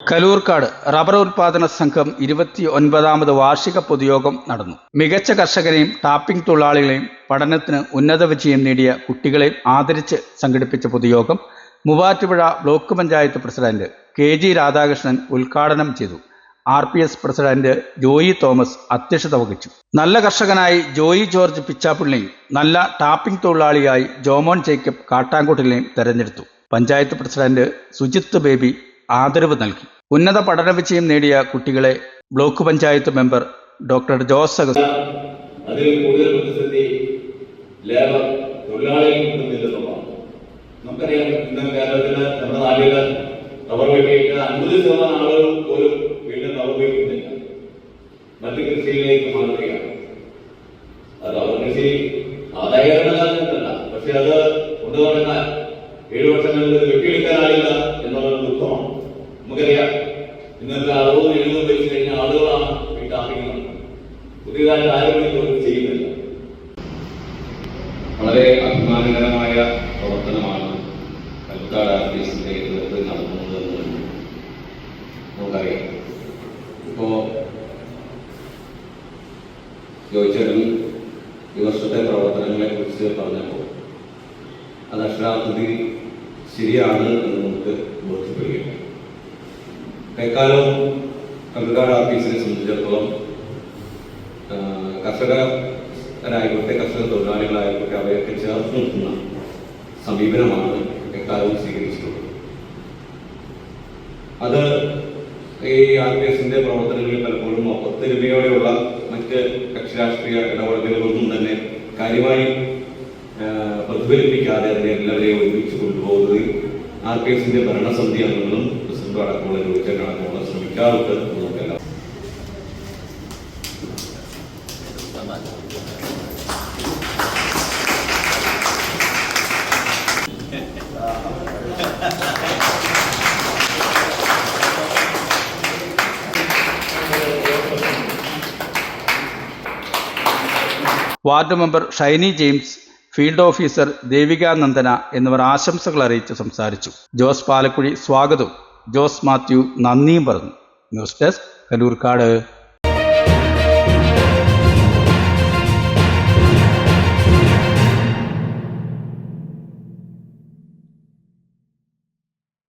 Kaloorkad rubber ഉത്പാദന സംഘം ഇരുപത്തി ഒൻപതാമത് വാർഷിക പൊതുയോഗം നടന്നു. മികച്ച കർഷകരെയും ടാപ്പിംഗ് തൊഴിലാളികളെയും പഠനത്തിന് ഉന്നത വിജയം നേടിയ കുട്ടികളെയും ആദരിച്ച് സംഘടിപ്പിച്ച പൊതുയോഗം Muvattupuzha block panchayat president K G Radhakrishnan ഉദ്ഘാടനം ചെയ്തു. R P S president Joy Thomas അധ്യക്ഷത വഹിച്ചു. നല്ല കർഷകനായി ജോയി ജോർജ് പിച്ചാപ്പിള്ളിയും നല്ല ടാപ്പിംഗ് തൊഴിലാളിയായി ജോമോൻ ജേക്കബ് കാട്ടാങ്കുട്ടിലെയും തെരഞ്ഞെടുത്തു. പഞ്ചായത്ത് പ്രസിഡന്റ് സുജിത്ത് ബേബി ആദരവ് നൽകി. ഉന്നത പഠന വിജയം നേടിയ കുട്ടികളെ block panchayat member doctor Jose അഗസ് അതിൽ ലേബർ അത് റബ്ബർ ഏഴു വർഷങ്ങളിൽ വെട്ടിയെടുക്കാനായില്ല എന്നുള്ളത് ദുഃഖമാണ്. നമുക്കറിയാം ഇന്നത്തെ അറുപത് എഴുപത് വയസ്സ് കഴിഞ്ഞ ആളുകളാണ് വീട്ടാറിയുന്നത് പുതിയതായിട്ട് ആരും ഇതൊന്നും ചെയ്യുന്നില്ല. വളരെ അഭിമാനകരമായ പ്രവർത്തനമാണ് കൽക്കാട് ആർട്ടിസ്റ്റിന്റെ നേതൃത്വത്തിൽ നടത്തുന്നതെന്ന് നമുക്കറിയാം. ഇപ്പോ ജോയിച്ചേട്ടൻ ഈ വർഷത്തെ പ്രവർത്തനങ്ങളെ കുറിച്ച് പറഞ്ഞപ്പോൾ അത് അക്ഷരാർത്ഥത്തിൽ ശരിയാണ് എന്ന് നമുക്ക് ബോധ്യപ്പെടുകയാണ്. കൈക്കാലം കൽക്കാട് ആർട്ടിസിനെ സംബന്ധിച്ചിടത്തോളം കർഷകരായിക്കോട്ടെ കർഷക തൊഴിലാളികളായിക്കോട്ടെ അവയൊക്കെ ചേർത്ത് നിർത്തുന്ന സമീപനമാണ് എക്കാലവും സ്വീകരിച്ചിട്ടുള്ളത്. അത് ഈ ആർ പി എസിന്റെ പ്രവർത്തനങ്ങളിൽ പലപ്പോഴും ഒത്തൊരുമയോടെയുള്ള മറ്റ് കക്ഷിരാഷ്ട്രീയ ഇടപെടലുകളൊന്നും തന്നെ കാര്യമായി പ്രതിഫലിപ്പിക്കാതെ അതിനെ എല്ലാവരെയും ഒരുമിച്ച് കൊണ്ടുപോകുകയും ആർ പി എസിന്റെ ഭരണസമിതി അംഗങ്ങളും അടക്കമുള്ള ചോദിച്ചാൽ അടക്കമുള്ള ശ്രമിക്കാറുണ്ട്. നമുക്കെല്ലാം ward member Shiny James field officer Devikanandana എന്നിവർ ആശംസകൾ അറിയിച്ച് സംസാരിച്ചു. ജോസ് പാലക്കുഴി സ്വാഗതവും ജോസ് മാത്യു നന്ദിയും പറഞ്ഞു. News desk Kalloorkad.